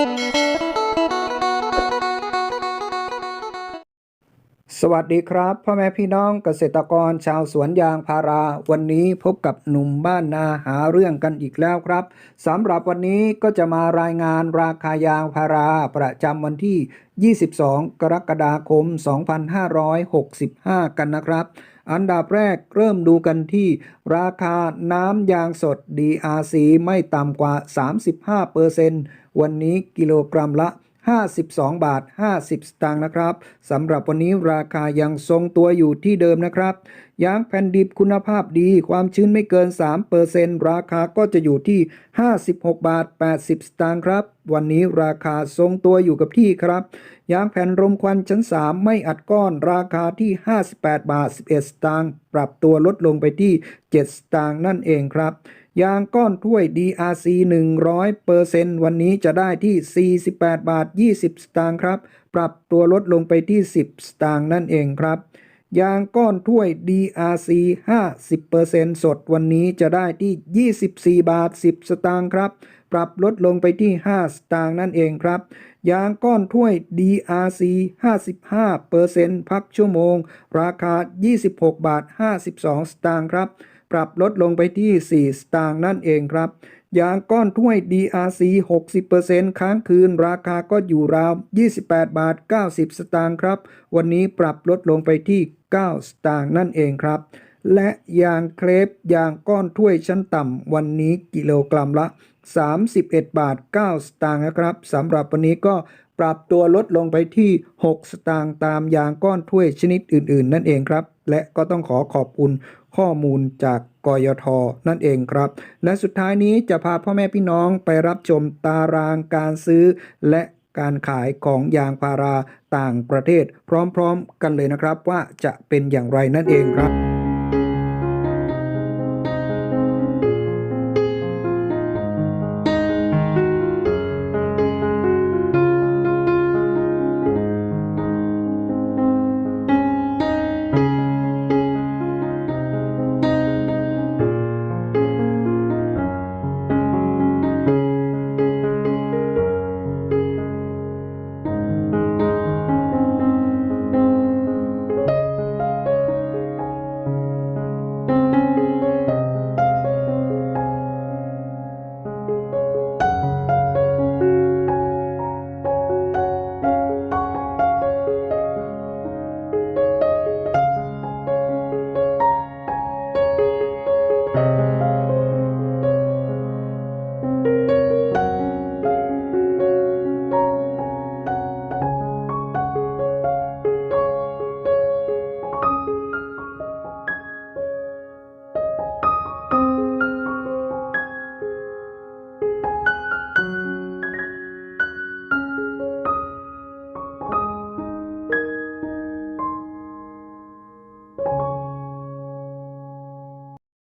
Música สวัสดีครับพ่อแม่พี่น้องเกษตรกรชาวสวนยางพารา วันนี้พบกับหนุ่มบ้านนาหาเรื่องกันอีกแล้วครับสำหรับวันนี้ก็จะมารายงานราคายางพาราประจำวันที่ 22 กรกฎาคม 2565 กันนะครับ อันดับแรกเริ่มดูกันที่ ราคาน้ำยางสด DRC ไม่ต่ำกว่า 35%วันนี้กิโลกรัมละ 52 บาท 50 สตางค์นะครับสำหรับวันนี้ราคายังทรงตัวอยู่ที่เดิมนะครับยางแผ่นดิบคุณภาพดี ความชื้นไม่เกิน 3%ราคาก็จะอยู่ที่ 56 บาท 80 สตางค์ครับ วันนี้ราคาทรงตัวอยู่กับที่ครับ ยางแผ่นรมควันชั้น 3 ไม่อัดก้อนราคาที่ 58 บาท 11 สตางค์ปรับตัวลดลงไปที่ 7 สตางค์นั่นเองครับ ยางก้อนถ้วย DRC 100%วันนี้จะได้ที่ 48 บาท 20 สตางค์ครับ ปรับตัวลดลงไปที่ 10 สตางค์นั่นเองครับ ยางก้อนถ้วย DRC 50%สดวันนี้จะได้ที่ 24 บาท 10 สตางค์ครับ ปรับลดลงไปที่ 5 สตางค์นั่นเองครับ ยางก้อนถ้วย DRC 55%พักชั่วโมง ราคา 26 บาท 52 สตางค์ครับ ปรับลดลงไปที่ 4 สตางค์นั่นเองครับยางก้อนถ้วย DRC 60%ค้างคืนราคาก็อยู่ราว 28 บาท 90 สตางค์ครับ วันนี้ปรับลดลงไปที่ 9 สตางค์นั่นเองครับ และยางเครปยางก้อนถ้วยชั้นต่ำวันนี้กิโลกรัมละ 31 บาท 9 สตางค์นะครับสำหรับวันนี้ก็ปรับตัวลดลงไปที่ 6 สตางค์ตามยางก้อนถ้วยชนิดอื่น ๆ นั่นเองครับ และก็ต้องขอขอบคุณข้อมูลจากกยทนั่นเองครับ และสุดท้ายนี้จะพาพ่อแม่พี่น้องไปรับชมตารางการซื้อ และการขายของยางพาราต่างประเทศ พร้อม ๆ กันเลยนะครับว่าจะเป็นอย่างไรนั่นเองครับ